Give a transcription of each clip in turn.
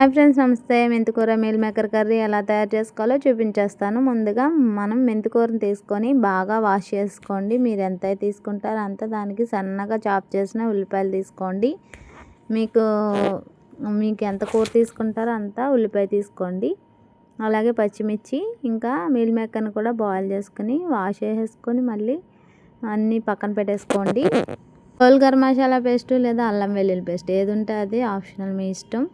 Hi friends నమస్తే. మెంతికూర meal maker curry ఎలా తయారు చేసుకోవాలో చూపించేస్తాను. ముందుగా మనం మెంతికూరని తీసుకొని బాగా వాష్ చేసుకోండి. మీరు ఎంత తీసుకుంటారో అంత దానికి సన్నగా చాప్ చేసిన ఉల్లిపాయలు తీసుకోండి. మీకు మీకు ఎంత కూర తీసుకుంటారో అంత ఉల్లిపాయ తీసుకోండి. అలాగే పచ్చిమిర్చి ఇంకా మీల్ మేకర్ని కూడా బాయిల్ చేసుకుని వాష్ చేసేసుకొని మళ్ళీ అన్నీ పక్కన పెట్టేసుకోండి. హోల్ గరం మసాలా పేస్ట్ లేదా అల్లం వెల్లుల్లి పేస్ట్ ఏది ఉంటే అది ఆప్షనల్ మీ ఇష్టం.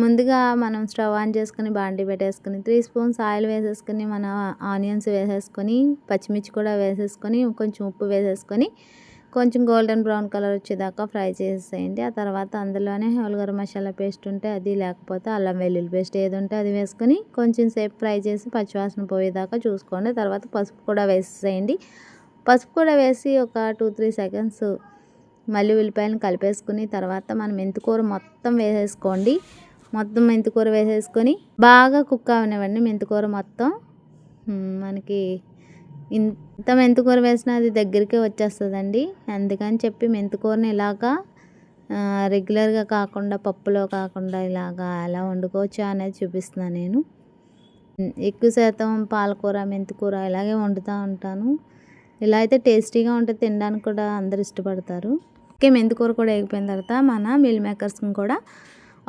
ముందుగా మనం స్టవ్ ఆన్ చేసుకుని బాండి పెట్టేసుకుని త్రీ స్పూన్స్ ఆయిల్ వేసేసుకుని మన ఆనియన్స్ వేసేసుకొని పచ్చిమిర్చి కూడా వేసేసుకొని కొంచెం ఉప్పు వేసేసుకొని కొంచెం గోల్డెన్ బ్రౌన్ కలర్ వచ్చేదాకా ఫ్రై చేసేయండి ఆ తర్వాత అందులోనే హోల్గరం మసాలా పేస్ట్ ఉంటే అది లేకపోతే అల్లం వెల్లుల్లి పేస్ట్ ఏది ఉంటే అది వేసుకొని కొంచెం సేపు ఫ్రై చేసి పచ్చివాసన పోయేదాకా చూసుకోండి. తర్వాత పసుపు కూడా వేసేసేయండి. పసుపు కూడా వేసి ఒక టూ త్రీ సెకండ్స్ మళ్ళీ ఉల్లిపాయలను కలిపేసుకుని తర్వాత మనం మెంతికూర మొత్తం వేసేసుకోండి. మొత్తం మెంతికూర వేసేసుకొని బాగా కుక్ అవనివ్వండి మెంతికూర మొత్తం. మనకి ఇంత మెంతికూర వేసినా అది దగ్గరికే వచ్చేస్తుందండి. అందుకని చెప్పి మెంతికూరని ఇలాగా రెగ్యులర్గా కాకుండా పప్పులో కాకుండా ఇలాగా ఎలా వండుకోవచ్చు అనేది చూపిస్తున్నాను నేను. ఎక్కువ శాతం పాలకూర మెంతికూర ఇలాగే వండుతూ ఉంటాను. ఇలా అయితే టేస్టీగా ఉంటుంది తినడానికి కూడా అందరు ఇష్టపడతారు. ఓకే మెంతికూర కూడా వేగిపోయిన తర్వాత మన మిల్ మేకర్స్ని కూడా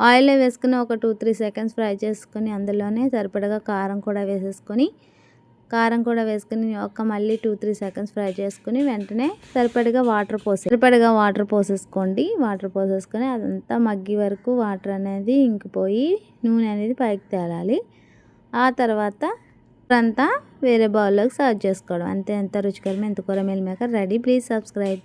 ఆయిల్లో వేసుకుని ఒక టూ త్రీ సెకండ్స్ ఫ్రై చేసుకుని అందులోనే సరిపడగా కారం కూడా వేసేసుకొని కారం కూడా వేసుకుని ఒక మళ్ళీ టూ త్రీ సెకండ్స్ ఫ్రై చేసుకుని వెంటనే సరిపడిగా వాటర్ పోసే సరిపడిగా వాటర్ పోసేసుకోండి. వాటర్ పోసేసుకొని అదంతా మగ్గి వరకు వాటర్ అనేది ఇంకిపోయి నూనె అనేది పైకి తేలాలి. ఆ తర్వాత అంతా వేరే బౌల్లోకి సర్వ్ చేసుకోవడం. అంతే ఎంత రుచికరమైన ఎంత కూర మేకర్ రెడీ. Please subscribe.